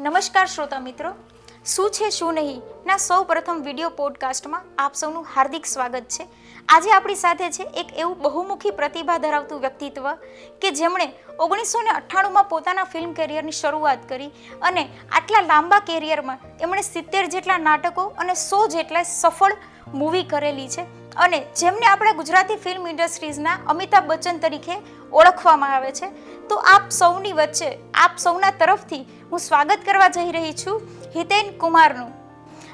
નમસ્કાર શ્રોતા મિત્રો. શું છે, શું નહીં? ના, સૌ પ્રથમ વીડિયો પોડકાસ્ટમાં આપ સૌનું હાર્દિક સ્વાગત છે. આજે આપણી સાથે છે એક એવું બહુમુખી પ્રતિભા ધરાવતું વ્યક્તિત્વ કે જેમણે ઓગણીસો ને અઠ્ઠાણુંમાં પોતાના ફિલ્મ કેરિયરની શરૂઆત કરી અને આટલા લાંબા કેરિયરમાં એમણે સિત્તેર જેટલા નાટકો અને સો જેટલા સફળ મૂવી કરેલી છે. અને જેમને આપણે ગુજરાતી ફિલ્મ ઇન્ડસ્ટ્રીઝના અમિતાભ બચ્ચન તરીકે ઓળખવામાં આવે છે. તો આપ સૌની વચ્ચે આપ સૌના તરફથી હું સ્વાગત કરવા જઈ રહી છું હિતેન કુમારનું.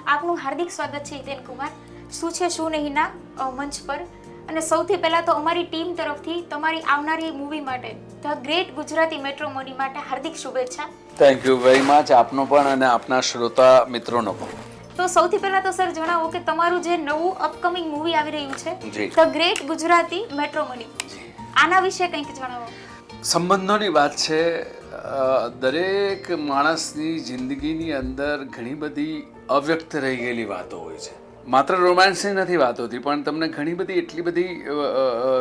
આપનું હાર્દિક સ્વાગત છે હિતેન કુમાર. શું છે શું નહીંના મંચ પર? અને સૌથી પહેલાં તો અમારી ટીમ તરફથી તમારી આવનારી મૂવી માટે ધ ગ્રેટ ગુજરાતી મેટ્રોમોની માટે હાર્દિક શુભેચ્છા. થેન્ક યુ વેરી મચ આપનો પણ અને આપના શ્રોતા મિત્રોનો પણ. તો સૌથી પહેલા તો સર જણાવો કે તમારું જે નવું અપકમિંગ મૂવી આવી રહ્યું છે ધ ગ્રેટ ગુજરાતી મેટ્રોમની આના વિશે કંઈક જણાવો. સંબંધોની વાત છે દરેક માણસની જિંદગીની અંદર ઘણી બધી અવ્યક્ત રહી ગયેલી વાતો હોય છે. માત્ર રોમાન્સની નથી વાત હોતી, પણ તમને ઘણી બધી એટલી બધી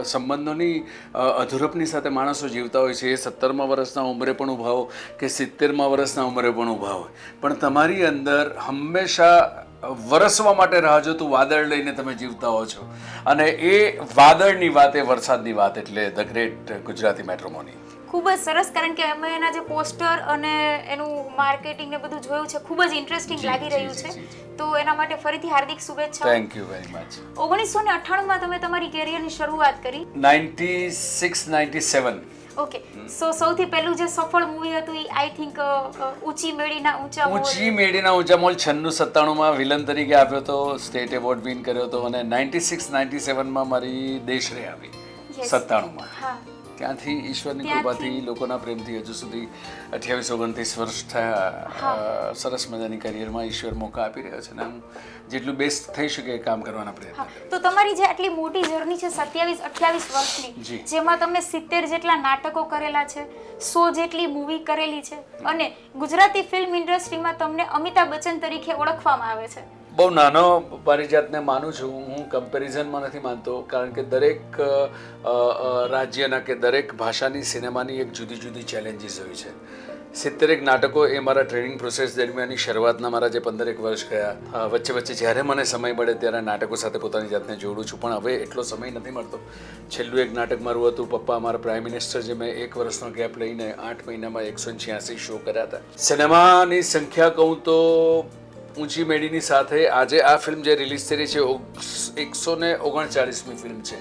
સંબંધોની અધૂરપની સાથે માણસો જીવતા હોય છે. એ સત્તરમા વર્ષના ઉંમરે પણ ઊભા હો કે સિત્તેરમા વર્ષના ઉંમરે પણ ઊભા હોય. પણ તમારી અંદર હંમેશા વરસવા માટે રાહ જોતું વાદળ લઈને તમે જીવતા હો છો. અને એ વાદળની વાત એ વરસાદની વાત એટલે ધ ગ્રેટ ગુજરાતી મેટ્રોમોની. ખૂબ જ સરસ કારણ કે અમે એના જે પોસ્ટર અને એનું માર્કેટિંગ ને બધું જોયું છે ખૂબ જ ઇન્ટરેસ્ટિંગ લાગી રહ્યું છે. તો એના માટે ફરીથી હાર્દિક શુભેચ્છા થેન્ક યુ વેરી મચ ઓગણીસો ને અઠ્ઠાણુંમાં તમે તમારી કેરિયરની શરૂઆત કરી. Ninety six ninety seven okay so સૌથી પહેલું જે સફળ મૂવી હતું એ આઈ થિંક ઊંચી મેળીના ઊંચા. ઊંચી મેળીના ઊંચા મોલ છન્નું સત્તાણુંમાં વિલન તરીકે આવ્યો હતો સ્ટેટ એવોર્ડ વિન કર્યો હતો અને નાઇન્ટી સિક્સ નાઇન્ટી સેવનમાં મારી દેશરે આવી. સત્તાણુંમાં. હા. ત્યાંથી ઈશ્વરની. કૃપાથી લોકોના પ્રેમથી હજુ સુધી અઠ્યાવીસ ઓગણત્રીસ વર્ષ થયા સરસ મજાની કરિયરમાં ઈશ્વર મોકા આપી રહ્યો છે ને હું જેટલું બેસ્ટ થઈ શકે કામ કરવાના પ્રયત્ન તો તમારી જે આટલી મોટી જર્ની છે સત્યાવીસ અઠ્યાવીસ વર્ષની જેમાં તમે સિત્તેર જેટલા નાટકો કરેલા છે સો જેટલી મૂવી કરેલી છે અને ગુજરાતી ફિલ્મ ઇન્ડસ્ટ્રીમાં તમને અમિતાભ બચ્ચન તરીકે ઓળખવામાં આવે છે. બહુ નાનો પારિજાતને માનું છું. હું કમ્પેરિઝનમાં નથી માનતો, કારણ કે દરેક રાજ્યના કે દરેક ભાષાની, સિનેમાની એક જુદી જુદી ચેલેન્જીસ હોય છે. સિત્તેરેક નાટકો એ મારા ટ્રેનિંગ પ્રોસેસ દરમિયાનની શરૂઆતના મારા જે પંદરેક વર્ષ ગયા વચ્ચે વચ્ચે જ્યારે મને સમય મળે ત્યારે નાટકો સાથે પોતાની જાતને જોડું છું. પણ હવે એટલો સમય નથી મળતો. છેલ્લું એક નાટક મારું હતું, પપ્પા મારા પ્રાઇમ મિનિસ્ટર જે મેં એક વર્ષનો ગેપ લઈને આઠ મહિનામાં એકસો છ્યાસી શો કર્યા હતા. સિનેમાની સંખ્યા કહું તો ઊંચી મેડીની સાથે આજે આ ફિલ્મ જે રિલીઝ થઈ રહી છે એકસો ને ઓગણચાળીસમી ફિલ્મ છે.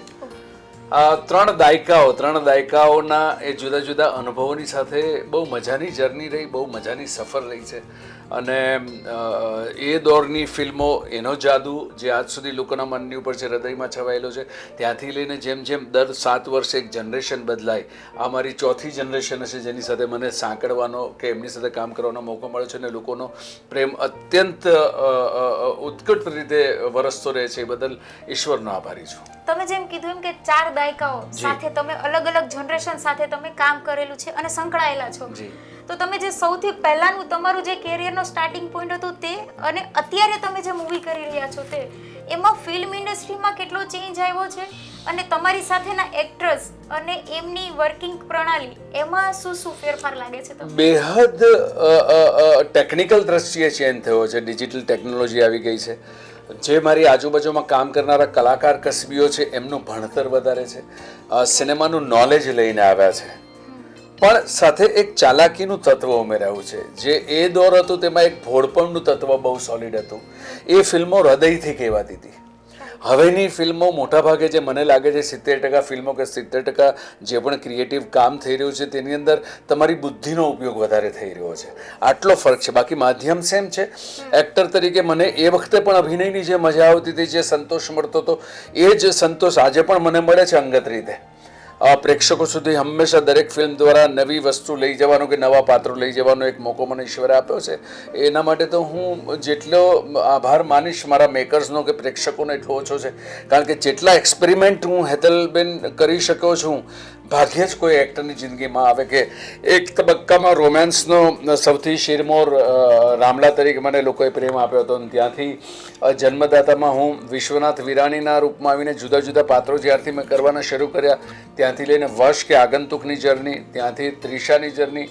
આ ત્રણ દાયકાઓ, ત્રણ દાયકાઓના એ જુદા જુદા અનુભવોની સાથે બહુ મજાની જર્ની રહી, બહુ મજાની સફર રહી છે. અને એ દોરની ફિલ્મો એનો જાદુ જે આજ સુધી લોકોના મનની ઉપર છે હૃદયમાં છવાયેલો છે ત્યાંથી લઈને જેમ જેમ દર સાત વર્ષે એક જનરેશન બદલાય આ મારી ચોથી જનરેશન હશે જેની સાથે મને સાંકળવાનો કે એમની સાથે કામ કરવાનો મોકો મળ્યો છે અને લોકોનો પ્રેમ અત્યંત ઉત્કટ રીતે વરસતો રહે છે એ બદલ ઈશ્વરનો આભારી છું. તમે જેમ કીધું એમ કે ચાર દાયકાઓ જી. સાથે તમે અલગ અલગ જનરેશન સાથે તમે કામ કરેલું છે અને સંકળાયેલા છો. જી. તો તમે જે સૌથી પહેલાનું તમારું જે કેરિયરનો સ્ટાર્ટિંગ પોઈન્ટ હતું તે અને અત્યારે તમે જે મૂવી કરી રહ્યા છો તે, એમાં ફિલ્મ ઇન્ડસ્ટ્રીમાં કેટલો ચેન્જ આવ્યો છે? અને તમારી સાથેના એક્ટ્રેસ અને એમની વર્કિંગ પ્રણાલી, એમાં શું શું ફેરફાર લાગે છે તમને? બેહદ ટેકનિકલ દ્રષ્ટિએ ચેન્જ થયો છે. ડિજિટલ ટેકનોલોજી આવી ગઈ છે. જે મારી આજુબાજુમાં કામ કરનારા કલાકાર કસબીઓ છે, એમનું ભણતર વધારે છે. સિનેમાનું નોલેજ લઈને આવ્યા છે. પણ સાથે એક ચાલાકીનું તત્વ ઉમેરાયું છે. જે એ દોર હતું તેમાં એક ભોળપણનું તત્વ બહુ સોલિડ હતું. એ ફિલ્મો હૃદયથી કહેવાતી હતી. હવેની ફિલ્મો મોટાભાગે જે મને લાગે છે સિત્તેર ટકા ફિલ્મો કે સિત્તેર ટકા જે પણ ક્રિએટિવ કામ થઈ રહ્યું છે તેની અંદર તમારી બુદ્ધિનો ઉપયોગ વધારે થઈ રહ્યો છે. આટલો ફરક છે. બાકી માધ્યમ સેમ છે. એક્ટર તરીકે મને એ વખતે પણ અભિનયની જે મજા આવતી હતી, જે સંતોષ મળતો હતો, એ જ સંતોષ આજે પણ મને મળે છે અંગત રીતે. પ્રેક્ષકો સુધી હંમેશા દરેક ફિલ્મ દ્વારા નવી વસ્તુ લઈ જવાનો કે નવા પાત્રો લઈ જવાનો એક મોકો મને ઈશ્વરે આપ્યો છે. એના માટે તો હું જેટલો આભાર માનીશ મારા મેકર્સનો કે પ્રેક્ષકોનો એટલો ઓછો છે. કારણ કે જેટલા એક્સપેરિમેન્ટ હું હેતલબેન કરી શક્યો છું ભાગ્યે જ કોઈ એક્ટરની જિંદગીમાં આવે કે એક તબક્કામાં રોમેન્સનો સૌથી શિરમોર રામલા તરીકે મને લોકોએ પ્રેમ આપ્યો હતો અને ત્યાંથી જન્મદાતામાં હું વિશ્વનાથ વિરાણીના રૂપમાં આવીને જુદા જુદા પાત્રો જ્યારથી મેં કરવાના શરૂ કર્યા, ત્યાંથી લઈને વશ કે આગંતુકની જર્ની, ત્યાંથી ત્રિશાની જર્ની,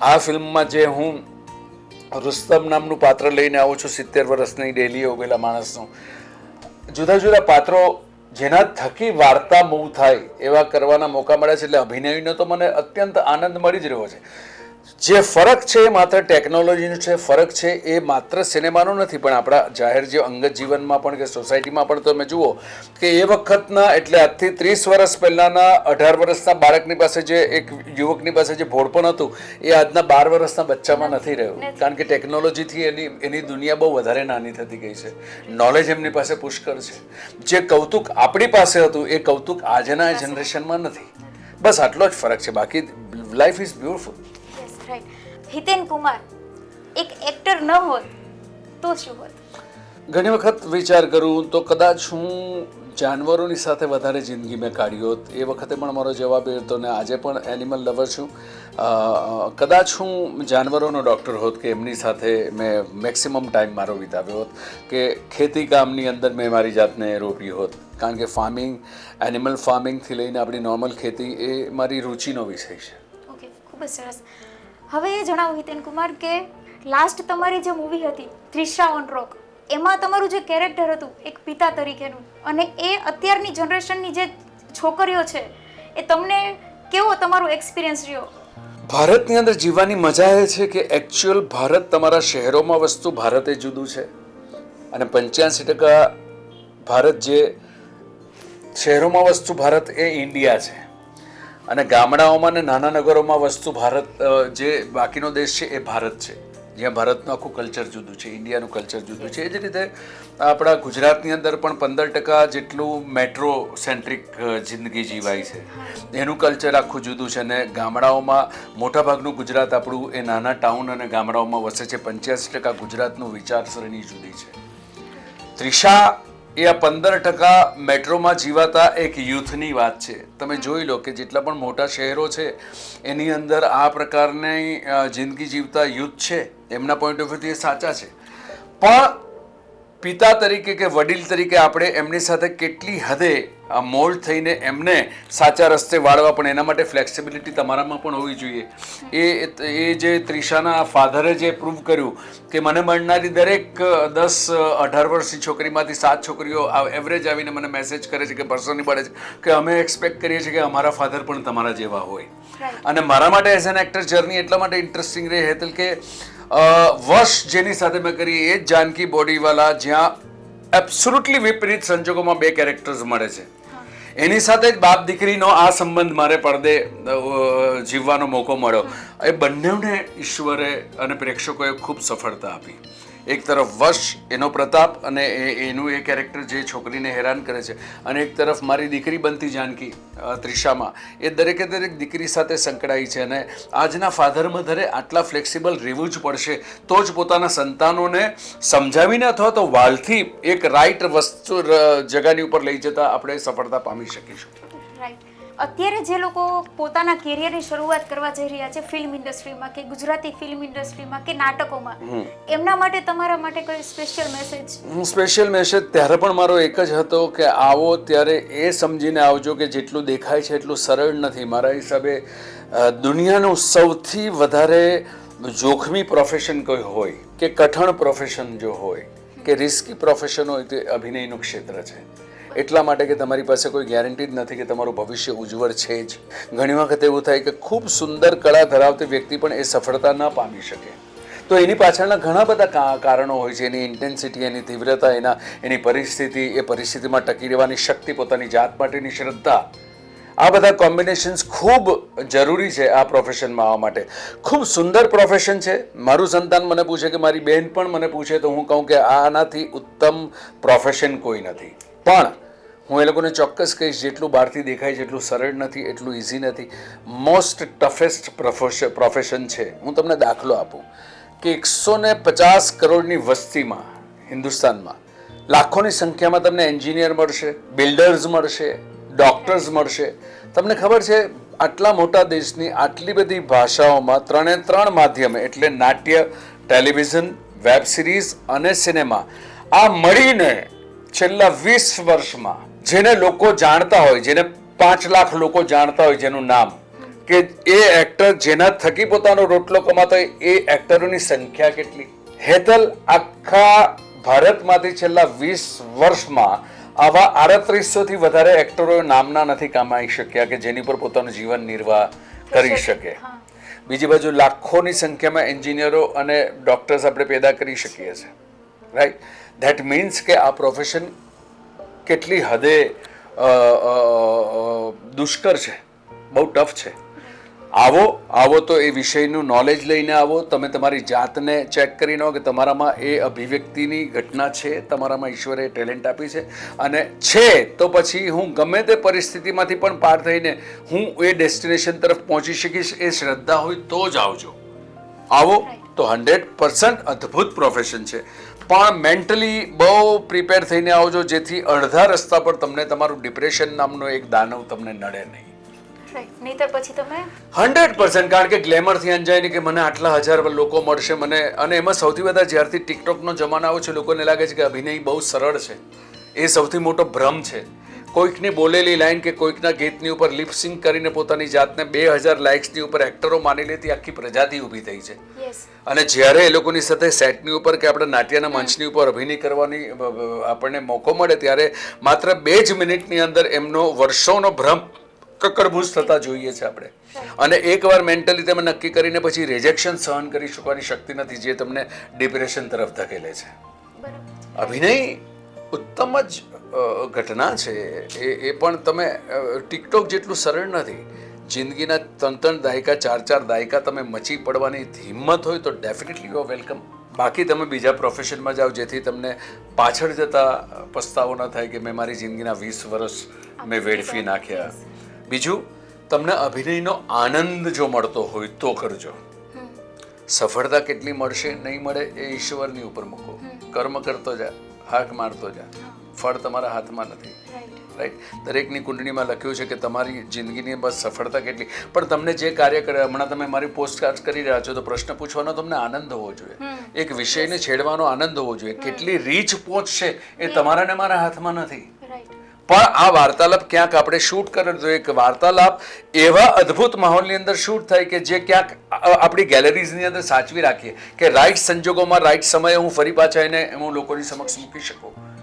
આ ફિલ્મમાં જે હું રુસ્તમ નામનું પાત્ર લઈને આવું છું, સિત્તેર વર્ષની ડેલી ઉભેલા માણસનું. જુદા જુદા પાત્રો જેના થકી વાર્તા મૂવ થાય એવા કરવાના મોકા મળ્યા છે. એટલે અભિનયનો તો મને અત્યંત આનંદ મળી જ રહ્યો છે. જે ફરક છે એ માત્ર ટેકનોલોજીનો છે ફરક છે એ માત્ર સિનેમાનો નથી પણ આપણા જાહેર જે અંગત જીવનમાં પણ કે સોસાયટીમાં પણ તમે જુઓ કે એ વખતના એટલે આજથી ત્રીસ વર્ષ પહેલાંના અઢાર વર્ષના બાળકની પાસે જે એક યુવકની પાસે જે ભોળપણ હતું એ આજના બાર વર્ષના બચ્ચામાં નથી રહ્યું. કારણ કે ટેકનોલોજીથી એની એની દુનિયા બહુ વધારે નાની થતી ગઈ છે. નોલેજ એમની પાસે પુષ્કળ છે. જે કૌતુક આપણી પાસે હતું એ કૌતુક આજના જનરેશનમાં નથી. બસ આટલો જ ફરક છે. બાકી life is beautiful Hiten Kumar એક એક્ટર ન હોત તો શું હોત? ઘણી વખત વિચાર કરું તો કદાચ હું જાનવરોની સાથે વધારે જિંદગી મેં કાઢી હોત. એ વખતે પણ મારો જવાબ એ હતો ને આજે પણ એનિમલ લવર છું. કદાચ હું જાનવરોનો ડૉક્ટર હોત કે એમની સાથે મેં મેક્સિમમ ટાઈમ મારો વિતાવ્યો હોત કે ખેતી કામની અંદર મેં મારી જાતને રોપી હોત. કારણ કે ફાર્મિંગ એનિમલ ફાર્મિંગથી લઈને આપણી નોર્મલ ખેતી એ મારી રુચિનો વિષય છે. ઓકે ખૂબ જ સરસ. હવે એ જણાવો હિતેન કુમાર કે લાસ્ટ તમારી જે મૂવી હતી ત્રિશા ઓન રોક એમાં તમારું જે કેરેક્ટર હતું, એક પિતા તરીકેનું, અને એ અત્યારની જનરેશનની જે છોકરીઓ છે, એ તમને કેવો તમારો એક્સપિરિયન્સ રહ્યો? ભારતની અંદર જીવવાની મજા એ છે કે એકચ્યુઅલ ભારત તમારા શહેરોમાં વસ્તુ ભારતે જુદું છે. અને પંચ્યાસી ટકા ભારત જે શહેરોમાં વસ્તુ ભારત એ ઇન્ડિયા છે. અને ગામડાઓમાં અને નાના નગરોમાં વસ્તુ ભારત જે બાકીનો દેશ છે એ ભારત છે. જ્યાં ભારતનું આખું કલ્ચર જુદું છે, ઇન્ડિયાનું કલ્ચર જુદું છે. એ જ રીતે આપણા ગુજરાતની અંદર પણ પંદર ટકા જેટલું મેટ્રો સેન્ટ્રિક જિંદગી જીવાય છે. એનું કલ્ચર આખું જુદું છે અને ગામડાઓમાં મોટાભાગનું ગુજરાત આપણું એ નાના ટાઉન અને ગામડાઓમાં વસે છે. પંચ્યાસી ટકા ગુજરાતનું વિચારસરણી જુદી છે. ત્રિષા એ આ પંદર ટકા મેટ્રોમાં જીવાતા એક યુથની વાત છે. તમે જોઈ લો કે જેટલા પણ મોટા શહેરો છે એની અંદર આ પ્રકારની જિંદગી જીવતા યુથ છે એમના પોઈન્ટ ઓફ વ્યૂથી એ સાચા છે. પણ પિતા તરીકે કે વડીલ તરીકે આપણે એમની સાથે કેટલી હદે મોલ્ડ થઈને એમને સાચા રસ્તે વાળવા પણ એના માટે ફ્લેક્સિબિલિટી તમારામાં પણ હોવી જોઈએ. એ એ જે ત્રિશાના ફાધરે જે પ્રૂવ કર્યું કે મને મળનારી દરેક દસ અઢાર વર્ષની છોકરીમાંથી સાત છોકરીઓ એવરેજ આવીને મને મેસેજ કરે છે કે પર્સનલી મળે છે કે અમે એક્સપેક્ટ કરીએ છીએ કે અમારા ફાધર પણ તમારા જેવા હોય. અને મારા માટે એઝ એન એક્ટર જર્ની એટલા માટે ઇન્ટરેસ્ટિંગ રહી હેતલ કે વર્ષ જેની સાથે મેં કરી એ જ જાનકી બોડીવાલા જ્યાં એબ્સોલ્યુટલી વિપરીત સંજોગોમાં બે કેરેક્ટર્સ મળે છે. એની સાથે જ બાપ દીકરીનો આ સંબંધ મારે પડદે જીવવાનો મોકો મળ્યો. એ બંનેને ઈશ્વરે અને પ્રેક્ષકોએ ખૂબ સફળતા આપી. એક તરફ વશ એનો પ્રતાપ અને એનું એ કેરેક્ટર જે છોકરીને હેરાન કરે છે અને એક તરફ મારી દીકરી બનતી જાનકી ત્રિષામાં. એ દરેકે દરેક દીકરી સાથે સંકળાઈ છે અને આજના ફાધર મધરે આટલા ફ્લેક્સિબલ રહેવું જ પડશે તો જ પોતાના સંતાનોને સમજાવીને અથવા તો વાલથી એક રાઈટ વસ્તુ જગાની ઉપર લઈ જતા આપણે સફળતા પામી શકીશું. રાઈટ અત્યારે જે લોકો પોતાના કેરિયરની શરૂઆત કરવા જઈ રહ્યા છે ફિલ્મ ઇન્ડસ્ટ્રીમાં કે ગુજરાતી ફિલ્મ ઇન્ડસ્ટ્રીમાં કે નાટકોમાં એમના માટે તમારા માટે કોઈ સ્પેશિયલ મેસેજ હું સ્પેશિયલ મેસેજ ત્યારે પણ મારો એક જ હતો કે આવો ત્યારે એ સમજીને આવજો કે જેટલું દેખાય છે એટલું સરળ નથી. મારા હિસાબે દુનિયાનું સૌથી વધારે જોખમી પ્રોફેશન કોઈ હોય કે કઠણ પ્રોફેશન જો હોય કે રિસ્કી પ્રોફેશન હોય તે અભિનયનું ક્ષેત્ર છે. એટલા માટે કે તમારી પાસે કોઈ ગેરંટી જ નથી કે તમારું ભવિષ્ય ઉજ્જવળ છે જ. ઘણી વખત એવું થાય કે ખૂબ સુંદર કળા ધરાવતી વ્યક્તિ પણ એ સફળતા ન પામી શકે. તો એની પાછળના ઘણા બધા કારણો હોય છે. એની ઇન્ટેન્સિટી એની તીવ્રતા, એના, એની પરિસ્થિતિ, એ પરિસ્થિતિમાં ટકી રહેવાની શક્તિ, પોતાની જાત માટેની શ્રદ્ધા. આ બધા કોમ્બિનેશન્સ ખૂબ જરૂરી છે આ પ્રોફેશનમાં આવવા માટે. ખૂબ સુંદર પ્રોફેશન છે. મારું સંતાન મને પૂછે કે મારી બહેન પણ મને પૂછે તો હું કહું કે આનાથી ઉત્તમ પ્રોફેશન કોઈ નથી. પણ હું એ લોકોને ચોક્કસ કહીશ, જેટલું બહારથી દેખાય જેટલું સરળ નથી, એટલું ઇઝી નથી. મોસ્ટ ટફેસ્ટ પ્રોફેશન છે. હું તમને દાખલો આપું. કે એકસો ને પચાસ કરોડની વસ્તીમાં, હિન્દુસ્તાનમાં, લાખોની સંખ્યામાં તમને એન્જિનિયર મળશે બિલ્ડર્સ મળશે ડૉક્ટર્સ મળશે. તમને ખબર છે, આટલા મોટા દેશની આટલી બધી ભાષાઓમાં ત્રણે ત્રણ માધ્યમ, એટલે નાટ્ય ટેલિવિઝન વેબ સિરીઝ અને સિનેમા આ મળીને છેલ્લા વીસ વર્ષમાં જેને લોકો જાણતા હોય જેને પાંચ લાખ લોકો જાણતા હોય જેનું નામ કે એ એક્ટર જેના થકી પોતાનો રોટલો કમાતો હોય એ એક્ટરોની સંખ્યા કેટલી? હેતલ આખા ભારતમાંથી છેલ્લા વીસ વર્ષમાં આવા આડત્રીસોથી વધારે એક્ટરો નામના નથી કમાઈ શક્યા કે જેની પર પોતાનું જીવન નિર્વાહ કરી શકે. બીજી બાજુ લાખોની સંખ્યામાં એન્જિનિયરો અને ડોક્ટર્સ આપણે પેદા કરી શકીએ છીએ. રાઈટ ધેટ મીન્સ કે આ પ્રોફેશન કેટલી હદે દુષ્કર છે બહુ ટફ છે. આવો આવો તો એ વિષયનું નોલેજ લઈને આવો. તમે તમારી જાતને ચેક કરી લો કે તમારામાં એ અભિવ્યક્તિની ઘટના છે તમારામાં ઈશ્વરે ટેલેન્ટ આપી છે. અને છે તો પછી હું ગમે તે પરિસ્થિતિમાંથી પણ પાર થઈને હું એ ડેસ્ટિનેશન તરફ પહોંચી શકીશ એ શ્રદ્ધા હોય તો જ આવજો. આવો તો હંડ્રેડ પર્સન્ટ અદ્ભુત પ્રોફેશન છે. પણ મેન્ટલી બહુ પ્રિપેર થઈને આવજો જેથી અડધા રસ્તા પર તમને તમારું ડિપ્રેશન નામનો એક દાનવ તમને નડે નહીં. નહીતર પછી તમે? હંડ્રેડ પર્સન્ટ કારણ કે ગ્લેમરથી અંજાય નહીં કે મને આટલા હજાર લોકો મળશે મને અને એમાં સૌથી વધારે જ્યારથી ટિકટોકનો જમાનો આવ્યો છે લોકોને લાગે છે કે અભિનય બહુ સરળ છે. એ સૌથી મોટો ભ્રમ છે. કોઈકની બોલેલી લાઈન કે કોઈકના ગીતની ઉપર લિપસિંગ કરીને પોતાની જાતને બે હજાર લાઇક્સની ઉપર એક્ટરો માની લેતી આખી પ્રજાતિ ઊભી થઈ છે. અને જ્યારે એ લોકોની સાથે સેટની ઉપર કે આપણે નાટ્યના મંચની ઉપર અભિનય કરવાની આપણને મોકો મળે ત્યારે માત્ર બે જ મિનિટની અંદર એમનો વર્ષોનો ભ્રમ કકડભૂસ થતા જોઈએ છે આપણે. અને એકવાર મેન્ટલી તમે નક્કી કરીને પછી રિજેક્શન સહન કરી શકવાની શક્તિ નથી જે તમને ડિપ્રેશન તરફ ધકેલે છે. અભિનય ઉત્તમ જ ઘટના છે એ એ પણ તમે ટિકટોક જેટલું સરળ નથી. જિંદગીના ત્રણ ત્રણ દાયકા ચાર ચાર દાયકા તમે મચી પડવાની હિંમત હોય તો ડેફિનેટલી યુ વેલકમ બાકી તમે બીજા પ્રોફેશનમાં જાઓ જેથી તમને પાછળ જતા પસ્તાવો ન થાય કે મેં મારી જિંદગીના વીસ વર્ષ મેં વેડફી નાખ્યા. બીજું તમને અભિનયનો આનંદ જો મળતો હોય તો કરજો. સફળતા કેટલી મળશે નહીં મળે એ ઈશ્વરની ઉપર મૂકો. કર્મ કરતો જા હાક મારતો જા. ફળ તમારા હાથમાં નથી. રાઈટ દરેકની કુંડળીમાં લખ્યું છે કે તમારી જિંદગીની બસ સફળતા કેટલી. પણ તમને જે કાર્ય કરે હમણાં તમે મારી પોસ્ટકાસ્ટ કરી રહ્યા છો તો પ્રશ્ન પૂછવાનો તમને આનંદ હોવો જોઈએ. એક વિષયને છેડવાનો આનંદ હોવો જોઈએ. કેટલી રીચ પહોંચશે એ તમારા ને મારા હાથમાં નથી. પણ આ વાર્તાલાપ ક્યાંક આપણે શૂટ કરવો જોઈએ એક વાર્તાલાપ એવા અદ્ભુત માહોલની અંદર શૂટ થાય કે જે ક્યાંક આપણી ગેલેરીઝની અંદર સાચવી રાખીએ કે રાઈટ સંજોગોમાં રાઈટ સમયે હું ફરી પાછા એને હું લોકોની સમક્ષ મૂકી શકું.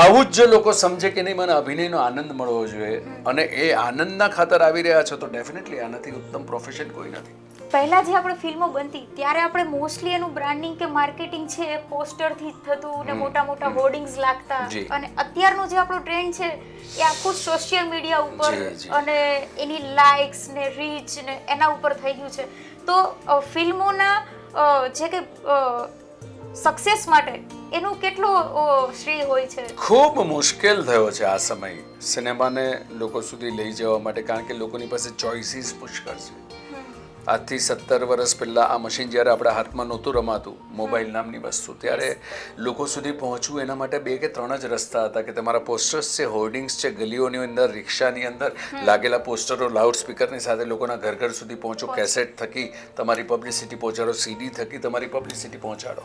આવું જ જો લોકો સમજે કે નહીં મને અભિનયનો આનંદ મળવો જોઈએ. અને એ આનંદના ખાતર આવી રહ્યા છો તો ડેફિનેટલી આનાથી ઉત્તમ પ્રોફેશન કોઈ નથી. પહેલા જે આપણે ફિલ્મો બનતી ત્યારે આપણે મોસ્ટલી એનું બ્રાન્ડિંગ કે માર્કેટિંગ છે એ પોસ્ટરથી જ થતું ને મોટા મોટા હોર્ડિંગ્સ લાગતા. અને અત્યારનું જે આપણું ટ્રેન્ડ છે એ આખું સોશિયલ મીડિયા ઉપર. અને એની લાઇક્સ ને રીચ ને એના ઉપર થઈ ગયું છે. તો ફિલ્મોના જે કે સક્સેસ માટે એનું કેટલો શ્રેય હોય છે? ખૂબ મુશ્કેલ થયો છે આ સમય. સિનેમાને લોકો સુધી લઈ જવા માટે કારણ કે લોકોની પાસે ચોઇસીસ પુષ્કળ છે. આજથી સત્તર વર્ષ પહેલાં આ મશીન જ્યારે આપણા હાથમાં નહોતું રમાતું મોબાઈલ નામની વસ્તુ ત્યારે લોકો સુધી પહોંચવું એના માટે બે કે ત્રણ જ રસ્તા હતા કે તમારા પોસ્ટર્સ છે હોર્ડિંગ્સ છે ગલીઓની અંદર રિક્ષાની અંદર લાગેલા પોસ્ટરો લાઉડ સ્પીકરની સાથે લોકોના ઘર ઘર સુધી પહોંચો કેસેટ થકી તમારી પબ્લિસિટી પહોંચાડો સીડી થકી તમારી પબ્લિસિટી પહોંચાડો.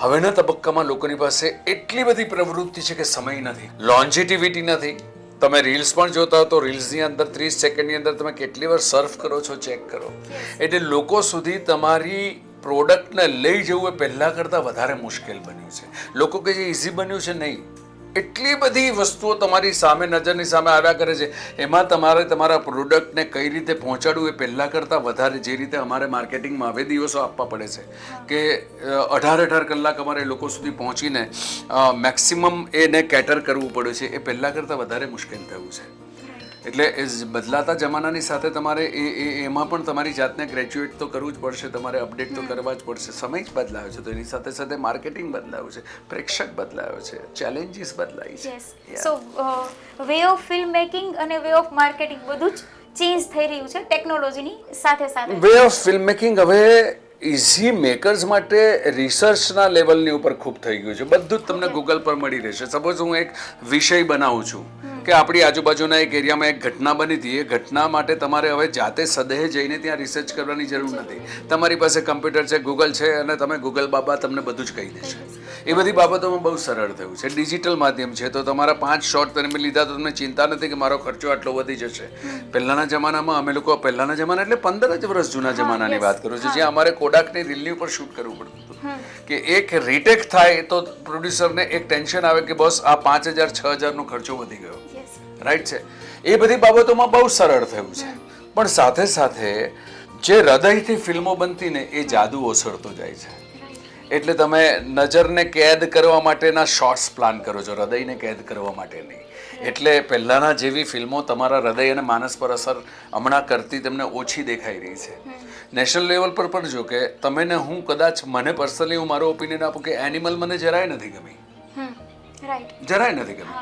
હવેના તબક્કામાં લોકોની પાસે એટલી બધી પ્રવૃત્તિ છે કે સમય નથી. લોન્જિટિવિટી નથી. તમે રીલ્સ પણ જોતા હો તો રીલ્સની અંદર ત્રીસ સેકન્ડની અંદર તમે કેટલી વાર સર્ફ કરો છો ચેક કરો. એટલે લોકો સુધી તમારી પ્રોડક્ટને લઈ જવું એ પહેલાં કરતાં વધારે મુશ્કેલ બન્યું છે. લોકો કે જે ઇઝી બન્યું છે? નહીં. એટલી બધી વસ્તુઓ તમારી સામે નજરની સામે આવ્યા કરે છે. એમાં તમારે તમારા પ્રોડક્ટને કઈ રીતે પહોંચાડવું એ પહેલાં કરતાં વધારે જે રીતે અમારે માર્કેટિંગમાં હવે દિવસો આપવા પડે છે. કે અઢાર અઢાર કલાક અમારે લોકો સુધી પહોંચીને મેક્સિમમ એને કેટર કરવું પડે છે. એ પહેલાં કરતાં વધારે મુશ્કેલ થયું છે. એટલે એ બદલાતા જમાનાની સાથે તમારે એ એ એમાં પણ તમારી જાતને ગ્રેજ્યુએટ તો કરવું જ પડશે તમારે અપડેટ તો કરવા જ પડશે. સમય જ બદલાયો છે તો એની સાથે સાથે માર્કેટિંગ બદલાયું છે પ્રેક્ષક બદલાયો છે ચેલેન્જીસ બદલાઈ છે. So way of film making અને વે ઓફ માર્કેટિંગ બધું જ ચેન્જ થઈ રહ્યું છે ટેકનોલોજીની સાથે સાથે. વે ઓફ ફિલ્મ મેકિંગ હવે ઇઝી મેકર્સ માટે રિસર્ચના લેવલની ઉપર ખૂબ થઈ ગયું છે. બધું જ તમને ગૂગલ પર મળી રહેશે. સપોઝ હું એક વિષય બનાવું છું. કે આપણી આજુબાજુના એક એરિયામાં એક ઘટના બની હતી. એ ઘટના માટે તમારે હવે જાતે સદેહ જઈને ત્યાં રિસર્ચ કરવાની જરૂર નથી. તમારી પાસે કમ્પ્યુટર છે ગૂગલ છે અને તમે ગૂગલ બાબા તમને બધું જ કહી દેશે. એ બધી બાબતોમાં બહુ સરળ થયું છે. ડિજિટલ માધ્યમ છે. તો તમારા પાંચ શોર્ટ તમે લીધા તો તમને ચિંતા નથી કે મારો ખર્ચો આટલો વધી જશે. પહેલાંના જમાનામાં અમે લોકો પહેલાંના જમાના એટલે પંદર જ વર્ષ જૂના જમાનાની વાત કરું છું. જ્યાં અમારે કોડાકની રીલની ઉપર શૂટ કરવું પડતું હતું. કે એક રીટેક થાય તો પ્રોડ્યુસરને એક ટેન્શન આવે કે બસ આ પાંચ હજાર છ હજારનો ખર્ચો વધી ગયો. રાઈટ છે. એ બધી બાબતોમાં બહુ સરળ થયું છે. પણ સાથે સાથે જે હૃદયથી ફિલ્મો બનતી ને એ જાદુ ઓસરતો જાય છે. એટલે તમે નજરને કેદ કરવા માટેના શોર્ટ્સ પ્લાન કરો છો હૃદયને કેદ કરવા માટે નહીં. એટલે પહેલાંના જેવી ફિલ્મો તમારા હૃદય અને માનસ પર અસર હમણાં કરતી તમને ઓછી દેખાઈ રહી છે. નેશનલ લેવલ પર પણ જો કે તમે ને હું કદાચ મને પર્સનલી હું મારો ઓપિનિયન આપું કે એનિમલ મને જરાય નથી ગમી. જરાય નથી ગમી.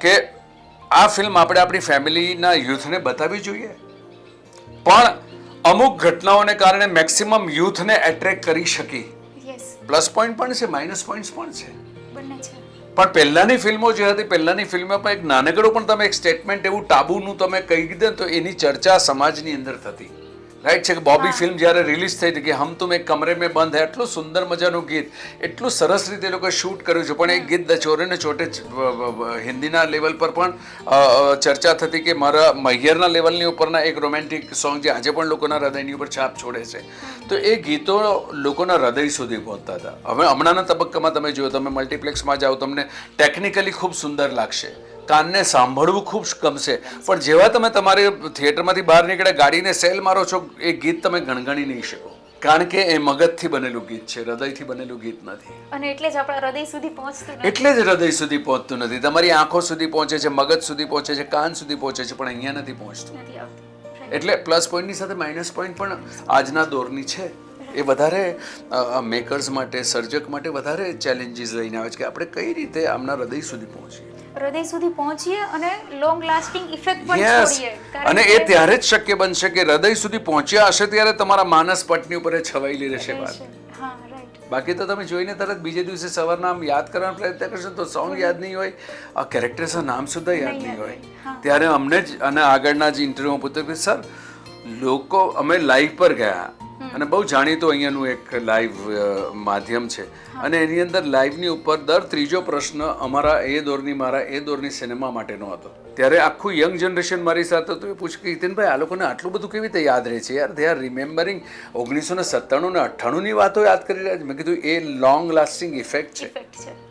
કે આ ફિલ્મ આપણે આપણી ફેમિલીના યુથને બતાવવી જોઈએ. પણ અમુક ઘટનાઓને કારણે મેક્સિમમ યુથને એટ્રેક્ટ કરી શકી. પ્લસ પોઈન્ટ પણ છે માઇનસ પોઈન્ટ્સ પણ છે. પણ પહેલાંની ફિલ્મો જે હતી પહેલાંની ફિલ્મોમાં એક નાનકડું પણ તમે એક સ્ટેટમેન્ટ એવું ટાબુનું તમે કહી દીધું તો એની ચર્ચા સમાજની અંદર થતી. રાઈટ છે કે બોબી ફિલ્મ જ્યારે રિલીઝ થઈ હતી કે હમ તુમ એક કમરે મેં બંધ હે એટલું સુંદર મજાનું ગીત એટલું સરસ રીતે એ લોકોએ શૂટ કર્યું છે. પણ એ ગીત દચોરેને ચોરે ને ચોટે હિન્દીના લેવલ પર પણ ચર્ચા થતી કે મારા મહિયરના લેવલની ઉપરના એક રોમેન્ટિક સોંગ જે આજે પણ લોકોના હૃદયની ઉપર છાપ છોડે છે. તો એ ગીતો લોકોના હૃદય સુધી પહોંચતા હતા. હવે હમણાંના તબક્કામાં તમે જુઓ તમે મલ્ટીપ્લેક્સમાં જાઓ તમને ટેકનિકલી ખૂબ સુંદર લાગશે. કાનને સાંભળવું ખૂબ ગમશે. પણ જેવા તમે તમારે થિયેટરમાંથી બહાર નીકળે ગાડીને સેલ મારો છો એ ગીત તમે ગણગણી નહીં શકો. કારણ કે એ મગજથી બનેલું ગીત છે હૃદયથી બનેલું ગીત નથી. અને એટલે જ આપણા હૃદય સુધી પહોંચતું એટલે જ હૃદય સુધી પહોંચતું નથી. તમારી આંખો સુધી પહોંચે છે મગજ સુધી પહોંચે છે કાન સુધી પહોંચે છે પણ અહીંયા નથી પહોંચતું. એટલે પ્લસ પોઈન્ટની સાથે માઇનસ પોઈન્ટ પણ આજના દોરની છે. એ વધારે મેકર્સ માટે સર્જક માટે વધારે ચેલેન્જીસ લઈને આવે છે કે આપણે કઈ રીતે આમના હૃદય સુધી પહોંચીએ. હૃદય સુધી પહોંચીએ અને લોંગ લાસ્ટિંગ ઇફેક્ટ પણ છોડીએ. અને એ ત્યારે જ શક્ય બનશે કે હૃદય સુધી પહોંચ્યા હશે ત્યારે તમારા માનસ પટની ઉપર છવાયેલી રહેશે વાત. બાકી તો તમે જોઈને તરત બીજે દિવસે સવારના આમ યાદ કરવાનો પ્રયત્ન કરશો તો સોંગ યાદ નહીં હોય આ કેરેક્ટર્સના નામ સુધા યાદ નહીં હોય. ત્યારે અમને જ અને આગળના જ ઇન્ટરવ્યુમાં પૂછ્યું કે સર લોકો અમે લાઈવ પર ગયા. અને બહુ જાણીતો અહીંયાનું એક લાઈવ માધ્યમ છે. અને એની અંદર લાઈવની ઉપર દર ત્રીજો પ્રશ્ન અમારા એ દોરની મારા એ દોરની સિનેમા માટેનો હતો. ત્યારે આખું યંગ જનરેશન મારી સાથે તો એ પૂછ કે હિતેનભાઈ આ લોકોને આટલું બધું કેવી રીતે યાદ રહે છે યાર? દે આર રિમેમ્બરિંગ ઓગણીસો ને સત્તાણું ને અઠ્ઠાણુંની વાતો યાદ કરી રહ્યા છે. મેં કીધું એ લોંગ લાસ્ટિંગ ઇફેક્ટ છે.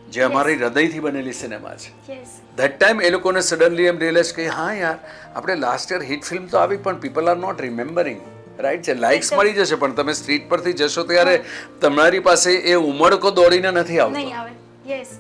જે અમારી હૃદયથી બનેલી સિનેમા છે. ધેટ ટાઈમ એ લોકોને સડનલી એમ રિયલાઇઝ કે હા યાર આપણે લાસ્ટ યર હિટ ફિલ્મ તો આવી પણ people are not remembering right છે. લાઇક્સ મળી જશે પણ તમે સ્ટ્રીટ પરથી જશો ત્યારે તમારી પાસે એ ઉમળકો દોડીને નથી આવતો. નહીં આવે. યસ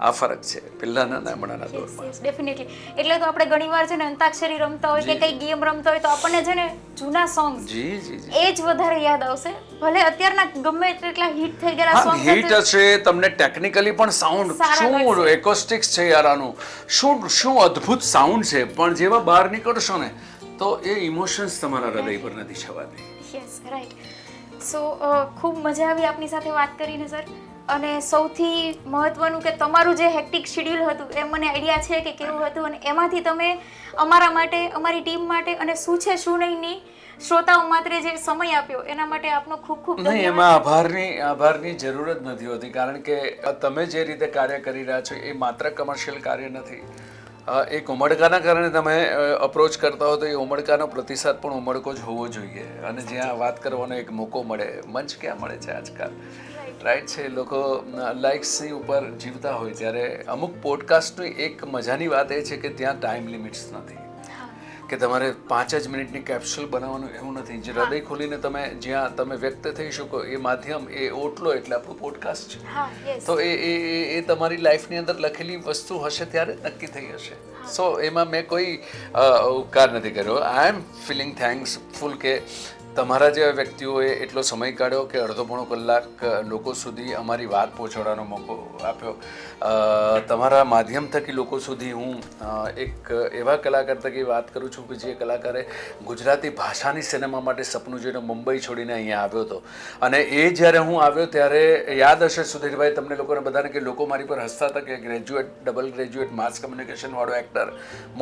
આ ફરક છે. પહેલાના અને હમણાંના દોરમાં ડેફિનેટલી એટલે તો આપણે ઘણીવાર છે ને અંતાક્ષરી રમતા હોય કે કઈ ગેમ રમતા હોય તો આપણને છે ને જૂના સોંગ જી જી એ જ વધારે યાદ આવશે. ભલે અત્યારના ગમે તેટલા હિટ થઈ ગયેલા સોંગ હિટ હશે તમને ટેકનિકલી પણ સાઉન્ડ શું એકોસ્ટિક્સ છે યાર આનું? શું શું અદ્ભુત સાઉન્ડ છે? પણ જેવા બહાર નીકળશો ને તો એ ઇમોશન્સ તમારા હૃદય પર નથી છવાતી. યસ રાઈટ સો ખૂબ મજા આવી આપની સાથે વાત કરીને સર અને સૌથી મહત્વનું કે તમારું જે હેક્ટિક શેડ્યુલ હતું એ મને આઈડિયા છે કે કેવું હતું અને એમાંથી તમે અમારા માટે અમારી ટીમ માટે અને શું છે શું નહીં નહીં શ્રોતાઓ માત્ર જે સમય આપ્યો એના માટે આપનો ખૂબ ખૂબ નહીં એમાં આભારની આભારની જરૂર જ નથી હોતી કારણ કે તમે જે રીતે કાર્ય કરી રહ્યા છો એ માત્ર કમર્શિયલ કાર્ય નથી. એક ઉમળકાના કારણે તમે અપ્રોચ કરતા હો તો એ ઉમળકાનો પ્રતિસાદ પણ ઉમળકો જ હોવો જોઈએ. અને જ્યાં વાત કરવાનો એક મોકો મળે મંચ ક્યાં મળે છે આજકાલ? રાઈટ છે લોકો લાઇક્સની ઉપર જીવતા હોય. ત્યારે અમુક પોડકાસ્ટની એક મજાની વાત એ છે કે ત્યાં ટાઈમ લિમિટ્સ નથી. કે તમારે પાંચ જ મિનિટની કેપ્સ્યુલ બનાવવાનું એવું નથી. જે હૃદય ખોલીને તમે જ્યાં તમે વ્યક્ત થઈ શકો એ માધ્યમ એ ઓટલો એટલે આપણું પોડકાસ્ટ છે. તો એ એ એ- તમારી લાઈફની અંદર લખેલી વસ્તુ હશે ત્યારે નક્કી થઈ હશે. સો એમાં મેં કોઈ ઉપકાર નથી કર્યો. આઈ એમ ફિલિંગ થેન્ક્સફુલ કે તમારા જેવા વ્યક્તિઓએ એટલો સમય કાઢ્યો કે અડધો પોણો કલાક લોકો સુધી અમારી વાત પહોંચાડવાનો મોકો આપ્યો. તમારા માધ્યમ થકી લોકો સુધી હું એક એવા કલાકાર થકી વાત કરું છું કે જે કલાકારે ગુજરાતી ભાષાની સિનેમા માટે સપનું જોઈને મુંબઈ છોડીને અહીંયા આવ્યો હતો. અને એ જ્યારે હું આવ્યો ત્યારે યાદ હશે સુધીરભાઈ, તમને લોકોને બધાને કે લોકો મારી પર હસતા હતા કે ગ્રેજ્યુએટ ડબલ ગ્રેજ્યુએટ માસ કમ્યુનિકેશનવાળો એક્ટર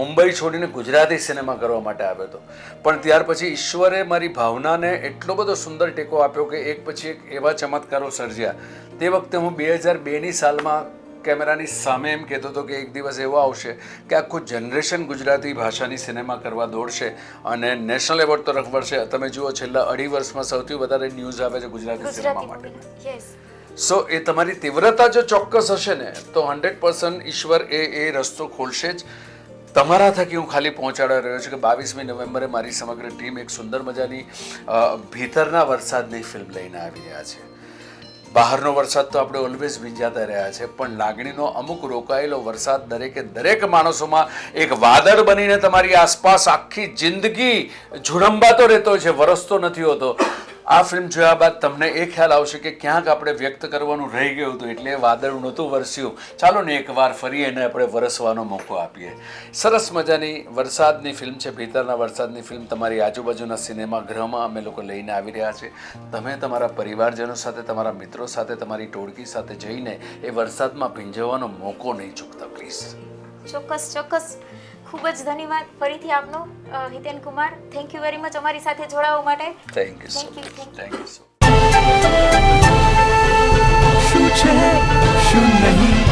મુંબઈ છોડીને ગુજરાતી સિનેમા કરવા માટે આવ્યો હતો. પણ ત્યાર પછી ઈશ્વરે મારી ભાવના ભાવનાને એટલો બધો સુંદર ટેકો આપ્યો કે એક પછી એક એવા ચમત્કારો સર્જ્યા. તે વખતે હું બે હજાર બેની સાલમાં કેમેરાની સામે એમ કહેતો હતો કે એક દિવસ એવો આવશે કે આખું જનરેશન ગુજરાતી ભાષાની સિનેમા કરવા દોડશે અને નેશનલ એવોર્ડ તરફ વળશે. તમે જુઓ છેલ્લા અઢી વર્ષમાં સૌથી વધારે ન્યૂઝ આવે છે ગુજરાતી સિનેમા માટે. સો એ તમારી તીવ્રતા જો ચોક્કસ હશે ને તો હંડ્રેડ પર્સન્ટ ઈશ્વર એ એ રસ્તો ખોલશે જ. તમારા થકી હું ખાલી પહોંચાડવા રહ્યો છું કે બાવીસમી નવેમ્બરે મારી સમગ્ર ટીમ એક સુંદર મજાની ભીતરના વરસાદની ફિલ્મ લઈને આવી રહ્યા છે. બહારનો વરસાદ તો આપણે ઓલવેઝ ભીંજાતા રહ્યા છે, પણ લાગણીનો અમુક રોકાયેલો વરસાદ દરેકે દરેક માણસોમાં એક વાદળ બનીને તમારી આસપાસ આખી જિંદગી ઝુડંબાતો રહેતો છે, વરસતો નથી હોતો. આ ફિલ્મ જોયા બાદ તમને એ ખ્યાલ આવશે કે ક્યાંક આપણે વ્યક્ત કરવાનું રહી ગયું હતું એટલે વાદળ નહોતું વરસ્યું. ચાલો ને એકવાર ફરી એને આપણે વરસવાનો મોકો આપીએ. સરસ મજાની વરસાદની ફિલ્મ છે, ભીતરના વરસાદની ફિલ્મ તમારી આજુબાજુના સિનેમાગૃહમાં અમે લોકો લઈને આવી રહ્યા છે. તમે તમારા પરિવારજનો સાથે, તમારા મિત્રો સાથે, તમારી ટોળકી સાથે જઈને એ વરસાદમાં ભીંજવવાનો મોકો નહીં ચૂકતા પ્લીઝ ચોક્કસ ચોક્કસ. ખૂબ જ ધન્યવાદ ફરીથી આપનો Hiten Kumar. Thank you very much અમારી સાથે જોડાવવા માટે. Thank you thank you thank you શું છે શું નહીં?